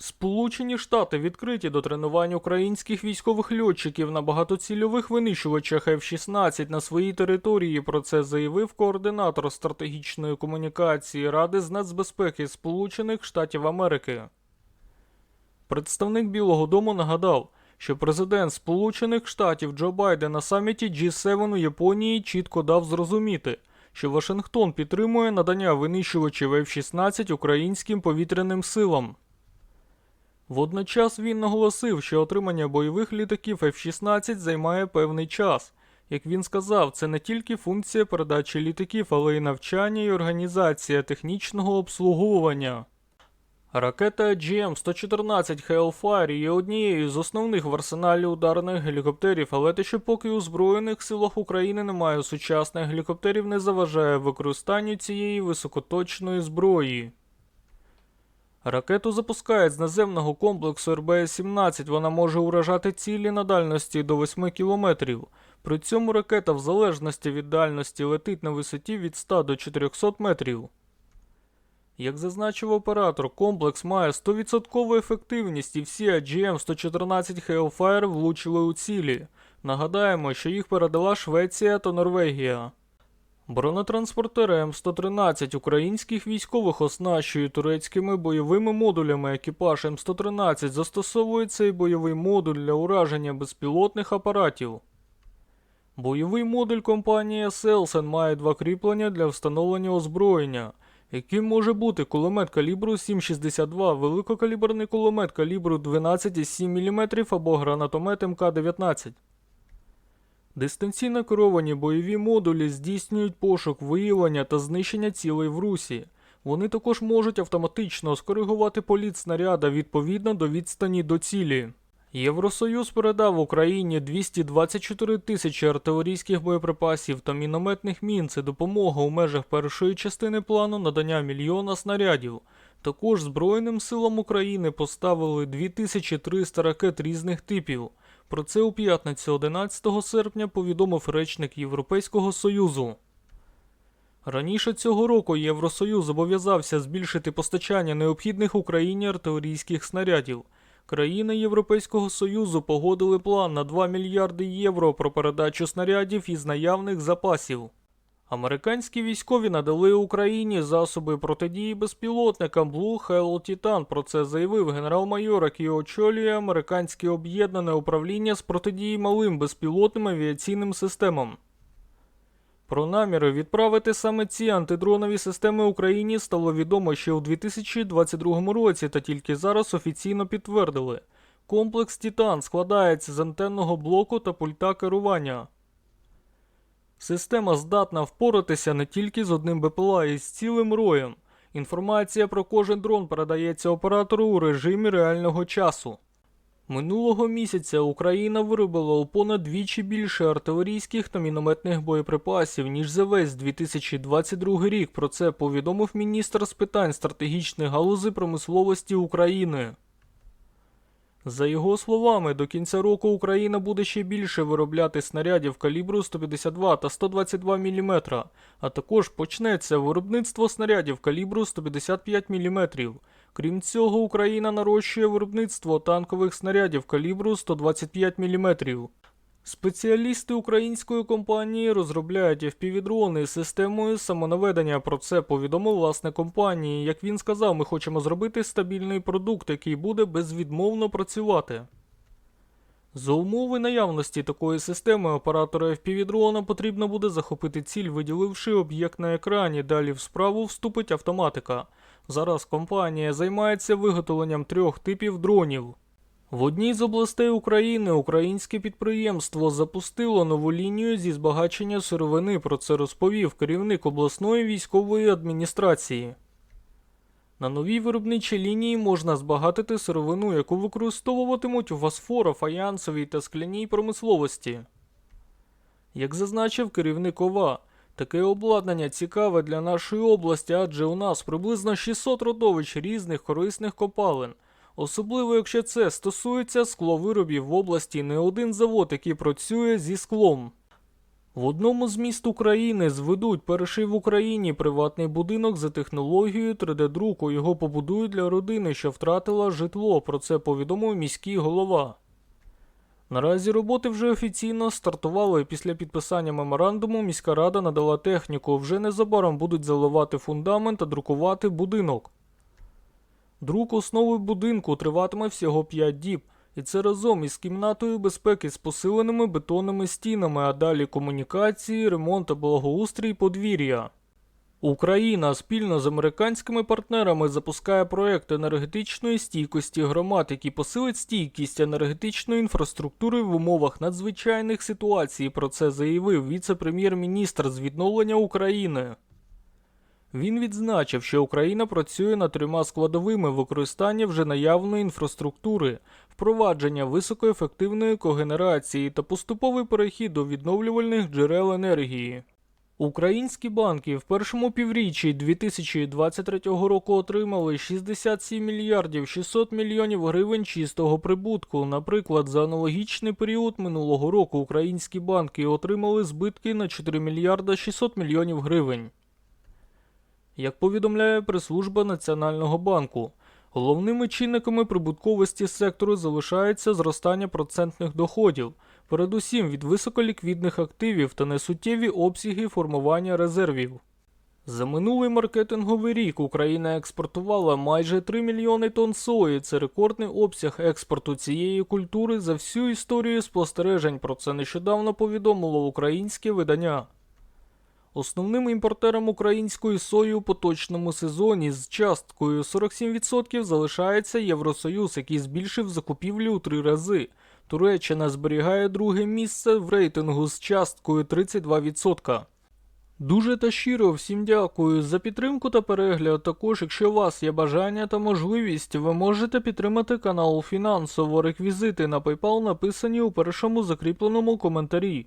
Сполучені Штати відкриті до тренувань українських військових льотчиків на багатоцільових винищувачах F-16 на своїй території. Про це заявив координатор стратегічної комунікації Ради з нацбезпеки Сполучених Штатів Америки. Представник Білого Дому нагадав, що президент Сполучених Штатів Джо Байден на саміті G7 у Японії чітко дав зрозуміти, що Вашингтон підтримує надання винищувачів F-16 українським повітряним силам. Водночас він наголосив, що отримання бойових літаків F-16 займає певний час. Як він сказав, це не тільки функція передачі літаків, але й навчання і організація технічного обслуговування. Ракета GM-114 Hellfire є однією з основних в арсеналі ударних гелікоптерів, але те, що поки у Збройних силах України немає сучасних гелікоптерів, не заважає використанню цієї високоточної зброї. Ракету запускають з наземного комплексу РБС-17. Вона може уражати цілі на дальності до 8 кілометрів. При цьому ракета в залежності від дальності летить на висоті від 100 до 400 метрів. Як зазначив оператор, комплекс має 100% ефективність і всі AGM-114 Hellfire влучили у цілі. Нагадаємо, що їх передала Швеція та Норвегія. Бронетранспортери М113 українських військових оснащують турецькими бойовими модулями. Екіпаж М113 застосовує цей бойовий модуль для ураження безпілотних апаратів. Бойовий модуль компанії Селсен має два кріплення для встановлення озброєння, яким може бути кулемет калібру 7,62, великокаліберний кулемет калібру 12,7 мм або гранатомет МК-19. Дистанційно керовані бойові модулі здійснюють пошук, виявлення та знищення цілей в русі. Вони також можуть автоматично скоригувати політ снаряда відповідно до відстані до цілі. Євросоюз передав Україні 224 тисячі артилерійських боєприпасів та мінометних мін. Це допомога у межах першої частини плану надання мільйона снарядів. Також Збройним силам України поставили 2300 ракет різних типів. Про це у п'ятницю 11 серпня повідомив речник Європейського Союзу. Раніше цього року Євросоюз зобов'язався збільшити постачання необхідних Україні артилерійських снарядів. Країни Європейського Союзу погодили план на 2 мільярди євро про передачу снарядів із наявних запасів. Американські військові надали Україні засоби протидії безпілотникам Blue Hell Titan. Про це заявив генерал-майор, який очолює американське об'єднане управління з протидії малим безпілотним авіаційним системам. Про наміри відправити саме ці антидронові системи Україні стало відомо ще у 2022 році, та тільки зараз офіційно підтвердили. Комплекс Титан складається з антенного блоку та пульта керування. Система здатна впоратися не тільки з одним БПЛА і з цілим роєм. Інформація про кожен дрон передається оператору у режимі реального часу. Минулого місяця Україна виробила понад двічі більше артилерійських та мінометних боєприпасів, ніж за весь 2022 рік. Про це повідомив міністр з питань стратегічних галузей промисловості України. За його словами, до кінця року Україна буде ще більше виробляти снарядів калібру 152 та 122 мм, а також почнеться виробництво снарядів калібру 155 мм. Крім цього, Україна нарощує виробництво танкових снарядів калібру 125 мм. Спеціалісти української компанії розробляють FPV-дрони з системою самонаведення. Про це повідомив власник компанії. Як він сказав, ми хочемо зробити стабільний продукт, який буде безвідмовно працювати. За умови наявності такої системи оператора FPV-дрона потрібно буде захопити ціль, виділивши об'єкт на екрані. Далі в справу вступить автоматика. Зараз компанія займається виготовленням трьох типів дронів. В одній з областей України українське підприємство запустило нову лінію зі збагачення сировини. Про це розповів керівник обласної військової адміністрації. На новій виробничій лінії можна збагатити сировину, яку використовуватимуть у фосфоро, фаянсовій та скляній промисловості. Як зазначив керівник ОВА, Таке обладнання цікаве для нашої області, адже у нас приблизно 600 родовищ різних корисних копалин. Особливо, якщо це стосується скловиробів в області не один завод, який працює зі склом. В одному з міст України зведуть перший в Україні приватний будинок за технологією 3D-друку. Його побудують для родини, що втратила житло. Про це повідомив міський голова. Наразі роботи вже офіційно стартували. Після підписання меморандуму міська рада надала техніку. Вже незабаром будуть заливати фундамент та друкувати будинок. Друк основи будинку триватиме всього 5 діб, і це разом із кімнатою безпеки з посиленими бетонними стінами, а далі комунікації, ремонт та благоустрій подвір'я. Україна спільно з американськими партнерами запускає проект енергетичної стійкості громад, який посилить стійкість енергетичної інфраструктури в умовах надзвичайних ситуацій. Про це заявив віце-прем'єр-міністр з відновлення України. Він відзначив, що Україна працює над трьома складовими використання вже наявної інфраструктури, впровадження високоефективної когенерації та поступовий перехід до відновлювальних джерел енергії. Українські банки в першому півріччі 2023 року отримали 67 мільярдів 600 мільйонів гривень чистого прибутку. Наприклад, за аналогічний період минулого року українські банки отримали збитки на 4 мільярда 600 мільйонів гривень. Як повідомляє прес-служба Національного банку, головними чинниками прибутковості сектору залишається зростання процентних доходів, передусім від високоліквідних активів та несуттєві обсяги формування резервів. За минулий маркетинговий рік Україна експортувала майже 3 мільйони тонн сої. Це рекордний обсяг експорту цієї культури за всю історію спостережень. Про це нещодавно повідомило українське видання. Основним імпортером української сої у поточному сезоні з часткою 47% залишається Євросоюз, який збільшив закупівлі у три рази. Туреччина зберігає друге місце в рейтингу з часткою 32%. Дуже та щиро всім дякую за підтримку та перегляд. Також, якщо у вас є бажання та можливість, ви можете підтримати канал фінансово. Реквізити на PayPal написані у першому закріпленому коментарі.